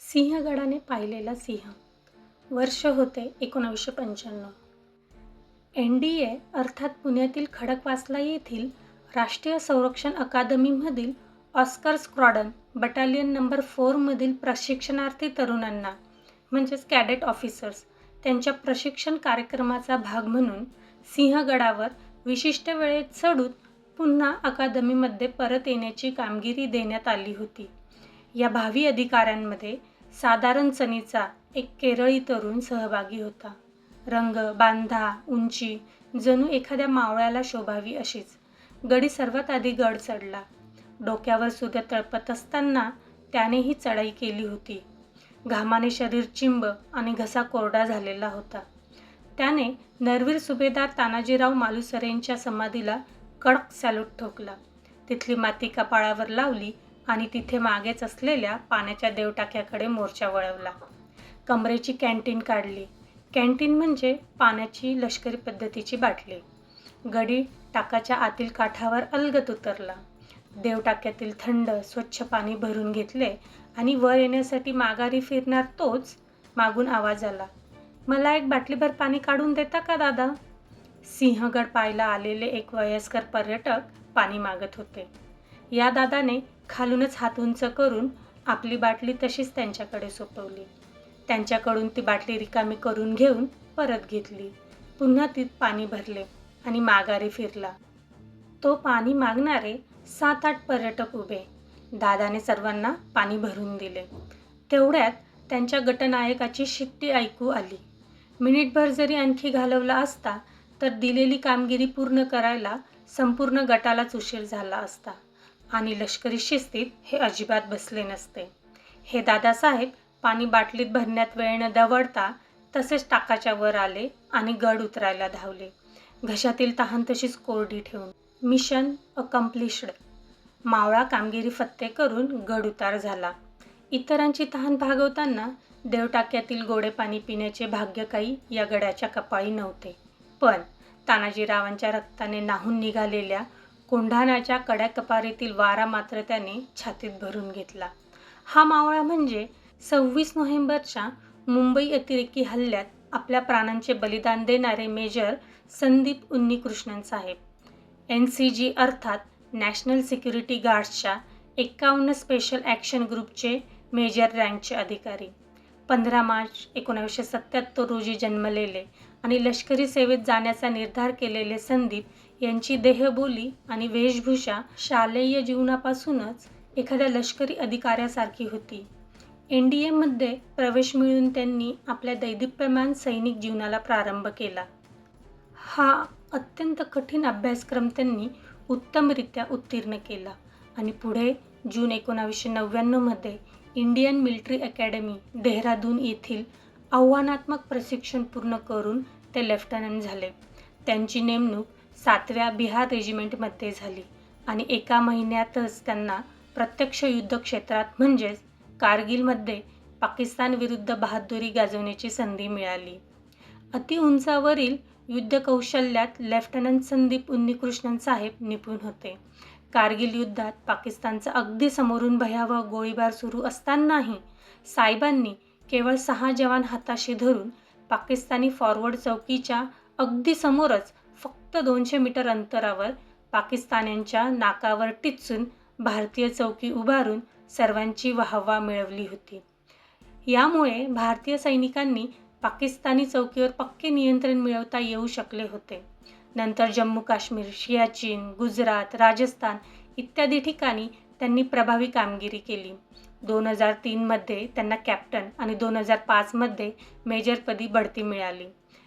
सिंहगडाने पाहिलेला सिंह. वर्ष होते एकोणावीसशे पंच्याण्णव. एन डी ए अर्थात पुण्यातील खडकवासला येथील राष्ट्रीय संरक्षण अकादमीमधील ऑस्कर स्क्वॉडन बटालियन नंबर फोरमधील प्रशिक्षणार्थी तरुणांना म्हणजेच कॅडेट ऑफिसर्स त्यांच्या प्रशिक्षण कार्यक्रमाचा भाग म्हणून सिंहगडावर विशिष्ट वेळेत चढून पुन्हा अकादमीमध्ये परत येण्याची कामगिरी देण्यात आली होती. या भावी अधिकाऱ्यांमध्ये साधारण चणीचा एक केरळी तरुण सहभागी होता. रंग बांधा उंची जणू एखाद्या मावळ्याला शोभावी अशीच. गडी सर्वात आधी गड चढला. डोक्यावर सूर्य तळपत असताना त्यानेही चढाई केली होती. घामाने शरीर चिंब आणि घसा कोरडा झालेला होता. त्याने नरवीर सुभेदार तानाजीराव मालुसरेंच्या समाधीला कडक सॅल्यूट ठोकला. तिथली माती कपाळावर लावली आणि तिथे मागेच असलेल्या पाण्याच्या देवटाक्याकडे मोर्चा वळवला. कमरेची कॅन्टीन काढली. कॅन्टीन म्हणजे पाण्याची लष्करी पद्धतीची बाटली. गडी टाकाच्या आतील काठावर अलगत उतरला. देवटाक्यातील थंड स्वच्छ पाणी भरून घेतले आणि वर येण्यासाठी माघारी फिरणार तोच मागून आवाज आला. मला एक बाटलीभर पाणी काढून देता का दादा? सिंहगड पाहायला आलेले एक वयस्कर पर्यटक पाणी मागत होते. या दादाने खालूनच हात उंच करून आपली बाटली तशीच त्यांच्याकडे सोपवली. त्यांच्याकडून ती बाटली रिकामी करून घेऊन परत घेतली. पुन्हा तीत पाणी भरले आणि माघारी फिरला. तो पाणी मागणारे सात आठ पर्यटक उभे. दादाने सर्वांना पाणी भरून दिले. तेवढ्यात त्यांच्या गटनायकाची शिट्टी ऐकू आली. मिनिटभर जरी आणखी घालवला असता तर दिलेली कामगिरी पूर्ण करायला संपूर्ण गटालाच उशीर झाला असता. आणि लष्करी शिस्तीत हे अजिबात बसले नसते. हे दादासाहेब पाणी बाटलीत भरण्यात वेळ न दवडता तसेच टाकाच्या वर आले आणि गड उतरायला धावले. घशातील तहान तशीच कोरडी ठेवून मिशन अकम्प्लिश्ड. मावळा कामगिरी फत्ते करून गड उतार झाला. इतरांची तहान भागवताना देवटाक्यातील गोडे पाणी पिण्याचे भाग्य काही या गडाच्या कपाळी नव्हते. पण तानाजीरावांच्या रक्ताने नाहून निघालेल्या कोंढाणाच्या कड्या कपारीतील वारा मात्र त्याने छातीत भरून घेतला. हा मावळा म्हणजे सव्वीस नोव्हेंबरच्या मुंबई अतिरेकी हल्ल्यात आपल्या प्राणांचे बलिदान देणारे मेजर संदीप उन्नीकृष्णन साहेब. एन सी जी अर्थात नॅशनल सिक्युरिटी गार्ड्सच्या एक्कावन्न स्पेशल ॲक्शन ग्रुपचे मेजर रँकचे अधिकारी. पंधरा मार्च एकोणावीसशे सत्त्याहत्तर रोजी जन्मलेले आणि लष्करी सेवेत जाण्याचा निर्धार केलेले संदीप यांची देहबोली आणि वेशभूषा शालेय जीवनापासूनच एखाद्या लष्करी अधिकाऱ्यासारखी होती. एन डी एमध्ये प्रवेश मिळून त्यांनी आपल्या दैदिप्यमान सैनिक जीवनाला प्रारंभ केला. हा अत्यंत कठीण अभ्यासक्रम त्यांनी उत्तमरित्या उत्तीर्ण केला आणि पुढे जून एकोणावीसशे नव्याण्णवमध्ये इंडियन मिलिटरी अकॅडमी देहरादून येथील आव्हानात्मक प्रशिक्षण पूर्ण करून ते लेफ्टनंट झाले. त्यांची नेमणूक सातव्या बिहार रेजिमेंटमध्ये झाली आणि एका महिन्यातच त्यांना प्रत्यक्ष युद्धक्षेत्रात म्हणजेच कारगिलमध्ये पाकिस्तानविरुद्ध बहादुरी गाजवण्याची संधी मिळाली. अति उंचावरील युद्धकौशल्यात लेफ्टनंट संदीप उन्नीकृष्णन साहेब निपुण होते. कारगिल युद्धात पाकिस्तानचा अगदी समोरून भयावह गोळीबार सुरू असतानाही साहेबांनी केवळ सहा जवान हाताशी धरून पाकिस्तानी फॉरवर्ड चौकीच्या अगदी समोरच फक्त दोनशे मीटर अंतरावर पाकिस्तान्यांच्या नाकावर टिचून भारतीय चौकी उभारून सर्वांची वाहवा मिळवली होती. यामुळे भारतीय सैनिकांनी पाकिस्तानी चौकीवर पक्के नियंत्रण मिळवता येऊ शकले होते. नंतर जम्मू काश्मीर सियाचीन गुजरात राजस्थान इत्यादी ठिकाणी त्यांनी प्रभावी कामगिरी केली. दोन हजार तीनमध्ये त्यांना कॅप्टन आणि दोन हजार पाचमध्ये मेजरपदी बढती मिळाली.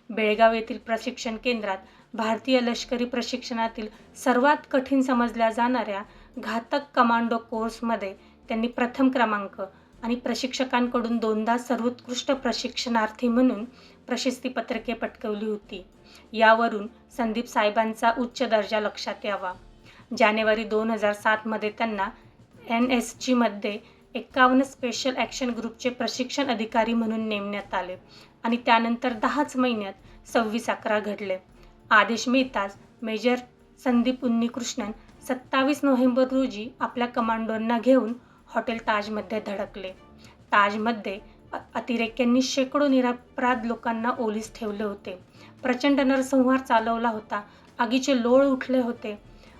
बेळगाव येथील प्रशिक्षण केंद्रात भारतीय लष्करी प्रशिक्षणातील सर्वात कठीण समजल्या जाणाऱ्या घातक कमांडो कोर्समध्ये त्यांनी प्रथम क्रमांक आणि प्रशिक्षकांकडून दोनदा सर्वोत्कृष्ट प्रशिक्षणार्थी म्हणून प्रशस्तीपत्रके पटकवली होती. यावरून संदीप साहेबांचा उच्च दर्जा लक्षात यावा. जानेवारी दोन हजार सातमध्ये त्यांना एन एस जीमध्ये एक्कावन्न स्पेशल ॲक्शन ग्रुपचे प्रशिक्षण अधिकारी म्हणून नेमण्यात आले आणि त्यानंतर दहाच महिन्यात सव्वीस अकरा घडले. आदेश मिळताच मेजर संदीप उन्नीकृष्णन सत्तावीस नोव्हेंबर रोजी आपल्या कमांडोंना घेऊन हॉटेल ताजमध्ये धडकले. ताजमध्ये अतिरेक्यांनी शेकडो निरपराध लोकांना ओलीस ठेवले होते. प्रचंड नरसंहार चालवला होता. आगीचे लोळ उठले होते.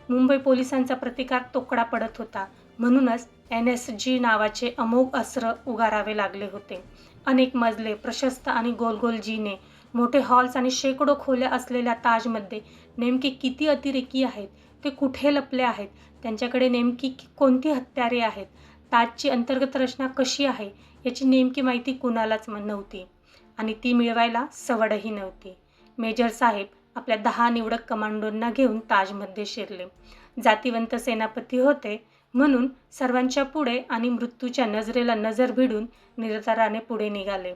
मुंबई पोलिसांचा प्रतिकार तोकडा पडत होता. म्हणूनच एन एस जी नावाचे अमोघ अस्त्र उगारावे लागले होते. अनेक मजले प्रशस्त आणि गोलगोल गोल मोठे हॉल्स आणि शेकडो खोल्या असलेल्या ताजमध्ये नेमके किती अतिरेकी आहेत ते कुठे लपले आहेत त्यांच्याकडे नेमकी कोणती हत्यारे आहेत ताजची अंतर्गत रचना कशी आहे याची नेमकी माहिती कुणालाच नव्हती. आणि ती मिळवायला सवडही नव्हती. मेजर साहेब आपल्या दहा निवडक कमांडोंना घेऊन ताजमध्ये शिरले. जातीवंत सेनापती होते म्हणून सर्वांच्या पुढे आणि मृत्यूच्या नजरेला नजर भिडून निरताराने पुढे निघाले.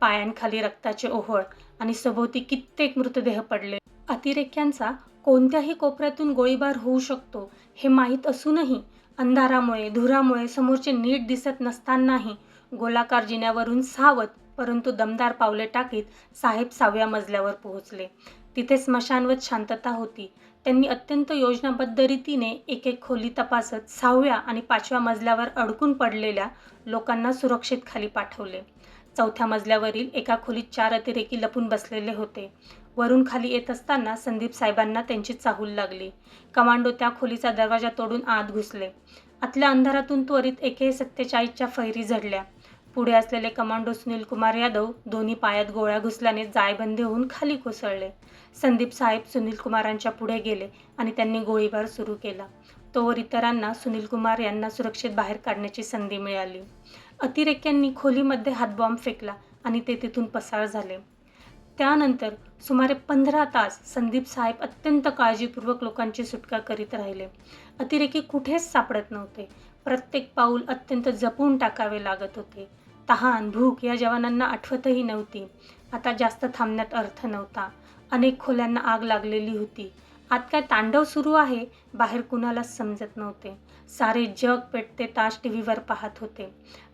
पायांखाली रक्ताचे ओहळ आणि सभोवती कित्येक मृतदेह पडले. अतिरेक्यांचा कोणत्याही कोपऱ्यातून गोळीबार होऊ शकतो हे माहीत असूनही अंधारामुळे धुरामुळे समोरचे नीट दिसत नसतानाही गोलाकार जिन्यावरून सावध परंतु दमदार पावले टाकीत साहेब सहाव्या मजल्यावर पोहोचले. तिथे स्मशानवत शांतता होती. त्यांनी अत्यंत योजनाबद्ध रीतीने एक एक खोली तपासत सहाव्या आणि पाचव्या मजल्यावर अडकून पडलेल्या लोकांना सुरक्षित खाली पाठवले. चौथ्या मजल्यावरील एका खोलीत चार अतिरेकी लपून बसलेले होते. वरून खाली येत असताना संदीप साहेबांना त्यांची चाहूल लागली. कमांडो त्या खोलीचा दरवाजा तोडून आत घुसले. आतल्या अंधारातून त्वरित एके सत्तेचाळीसच्या फैरी झडल्या. पुढे असलेले कमांडो सुनील कुमार यादव दोन्ही पायात गोळ्या घुसल्याने जायबंदी होऊन खाली कोसळले. संदीप साहेब सुनील कुमारांच्या पुढे गेले आणि त्यांनी गोळीबार सुरू केला. तोवर इतरांना सुनील कुमार यांना सुरक्षित बाहेर काढण्याची संधी मिळाली. अतिरेक्यांनी खोलीमध्ये हातबॉम्ब फेकला आणि ते तिथून पसार झाले. त्यानंतर सुमारे पंधरा तास संदीप साहेब अत्यंत काळजीपूर्वक लोकांची सुटका करीत राहिले. अतिरेकी कुठेच सापडत नव्हते. प्रत्येक पाऊल अत्यंत जपून टाकावे लागत होते. तहान भूक या जवानांना आठवतही नव्हती. आता जास्त थांबण्यात अर्थ नव्हता. अनेक खोल्यांना आग लागलेली होती. आत काय तांडव सुरू आहे बाहेर कुणालाच समजत नव्हते. सारे जग पेटते ताज टी व्हीवर पाहत होते.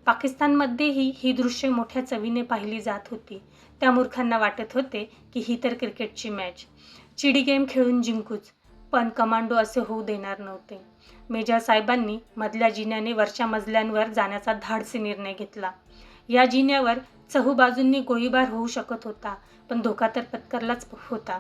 पाकिस्तानमध्येही ही दृश्य मोठ्या चवीने पाहिली जात होती. त्या मूर्खांना वाटत होते की ही तर क्रिकेटची मॅच चिडी गेम खेळून जिंकूच पण कमांडो असे होऊ देणार नव्हते. मेजर साहेबांनी मधल्या जिन्याने वरच्या मजल्यांवर जाण्याचा धाडसी निर्णय घेतला. या जिन्यावर चहूबाजूंनी गोळीबार होऊ शकत होता पण धोका तर पत्करलाच होता.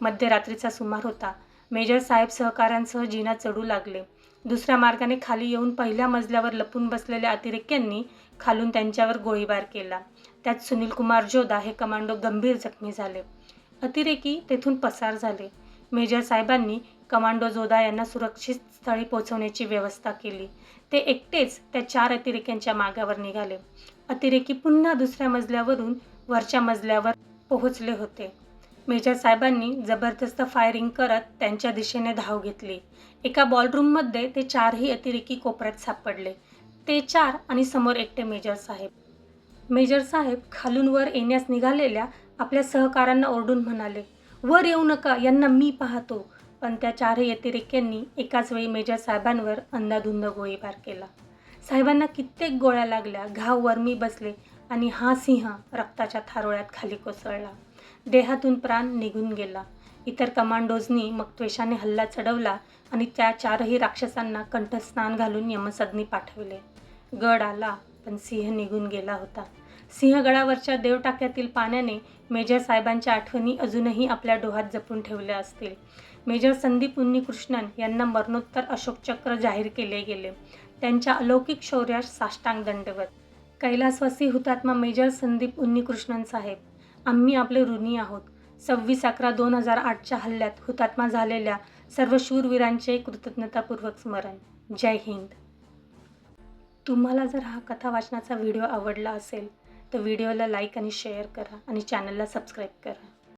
मध्यरात्रीचा सुमार होता. मेजर साहेब सहकाऱ्यांसह जिना चढू लागले. दुसऱ्या मार्गाने खाली येऊन पहिल्या मजल्यावर लपून बसलेल्या अतिरेक्यांनी खालून त्यांच्यावर गोळीबार केला. त्यात सुनील कुमार जोधा हे कमांडो गंभीर जखमी झाले. अतिरेकी तेथून पसार झाले. मेजर साहेबांनी कमांडो जोधा यांना सुरक्षित स्थळी पोहोचवण्याची व्यवस्था केली. ते एकटेच त्या चार अतिरेक्यांच्या मागावर निघाले. अतिरेकी पुन्हा दुसऱ्या मजल्यावरून वरच्या मजल्यावर पोहोचले होते. मेजर साहेबांनी जबरदस्त फायरिंग करत त्यांच्या दिशेने धाव घेतली. एका बॉलरूममध्ये ते चारही अतिरेकी कोपऱ्यात सापडले. ते चार आणि समोर एकटे मेजर साहेब. मेजर साहेब खालून वर येण्यास निघालेल्या आपल्या सहकाऱ्यांना ओरडून म्हणाले वर येऊ नका यांना मी पाहतो. पण त्या चारही अतिरेक्यांनी एकाच वेळी मेजर साहेबांवर अंदाधुंद गोळीबार केला. साहेबांना कित्येक गोळ्या लागल्या घाव वरमी बसले आणि हा सिंह रक्ताच्या थारोळ्यात खाली कोसळला. देहातून प्राण निघून गेला. इतर कमांडोजनी मग त्वेषाने हल्ला चढवला आणि त्या चारही राक्षसांना कंठस्नान घालून यमसदनी पाठवले. गड आला पण सिंह निघून गेला होता. सिंहगडावरच्या देवटाक्यातील पाण्याने मेजर साहेबांच्या आठवणी अजूनही आपल्या डोहात जपून ठेवल्या असतील. मेजर संदीप उन्नीकृष्णन यांना मरणोत्तर अशोकचक्र जाहीर केले गेले. त्यांच्या अलौकिक शौर्यास साष्टांग दंडवत. कैलासवासी हुतात्मा मेजर संदीप उन्नीकृष्णन साहेब. आम्ही आपले ऋणी आहोत. सव्वीस अकरा दोन हजार आठच्या हल्ल्यात हुतात्मा झालेल्या सर्व शूरवीरांचे कृतज्ञतापूर्वक स्मरण. जय हिंद. तुम्हाला जर हा कथा वाचनाचा व्हिडिओ आवडला असेल तर व्हिडिओला लाईक आणि शेअर करा आणि चॅनलला सबस्क्राईब करा.